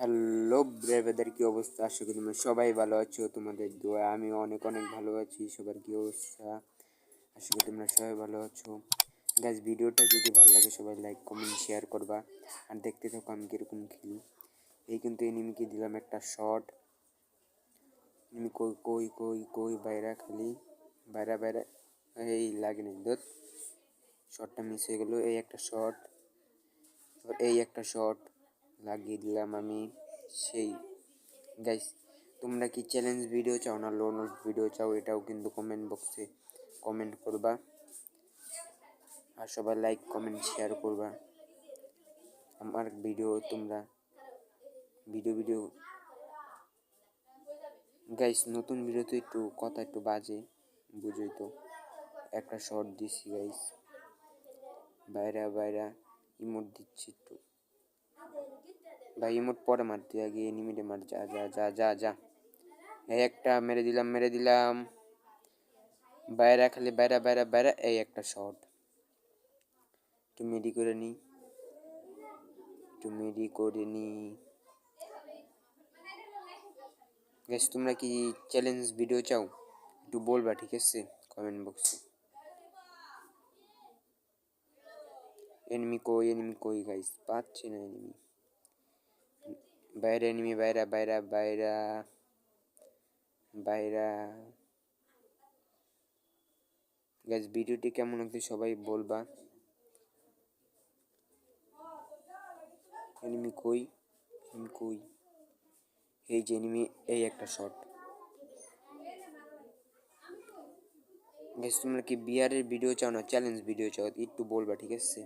Hello ব্রেভেদের, কি অবস্থা? আশা করি তোমরা সবাই ভালো আছো, তোমাদের দোয়া আমি অনেক অনেক ভালো আছি, সবার কি অবস্থা? আশা করি তোমরা সবাই ভালো আছো। গাছ ভিডিওটা যদি ভালো লাগে, সবাই লাইক কমেন্ট শেয়ার করবা। আর দেখতে থাকো আমি কীরকম খেলি। এই কিন্তু এনিমিকে দিলাম একটা শট এনিমি কই কই কই কই, বাইরা খালি। বাইরা বাইরা, এই লাগে নাই দোত শটটা মিস হয়ে গেলো, এই একটা শট এই একটা শট লাগিয়ে দিলাম আমি সেই। গাইস তোমরা কি চ্যালেঞ্জ ভিডিও চাও না লোন ভিডিও চাও, এটাও কিন্তু কমেন্ট বক্সে কমেন্ট করবা। আর সবাই লাইক কমেন্ট শেয়ার করবা। আমার ভিডিও তোমরা ভিডিও ভিডিও গাইস নতুন ভিডিওতে একটু কথা একটু বাজে, বুঝোই তো। একটা শর্ট দিছি গাইস বাইরা বাইরা ইমোট দিচ্ছি একটু। ভাই ইমোট পরে মারতে আগে এনিমিটে মার, যা যা যা যা যা। এই একটা মেরে দিলাম মেরে দিলাম। বাইরা খালি বাইরা বাইরা বাইরা, এই একটা শট একটু মেডি করে নি। একটু মেডি করে নি। গ্যাস তোমরা কি চ্যালেঞ্জ ভিডিও চাও? একটু বলবা, ঠিক আছে? কমেন্ট বক্সে এনিমি কই এনিমি কই গাইস পাচ্ছি না এনিমি বাইরে এনিমি বাইরা বাইরা বাইরা বাইরা। গাইস ভিডিওটি কেমন হচ্ছে সবাই বলবা। এনিমি কই? এনিমি কই? এই যে এনিমি এই একটা শট গাইস তোমরা কি বিয়ারের ভিডিও চাও না চ্যালেঞ্জ ভিডিও চাও? একটু বলবা, ঠিক আছে?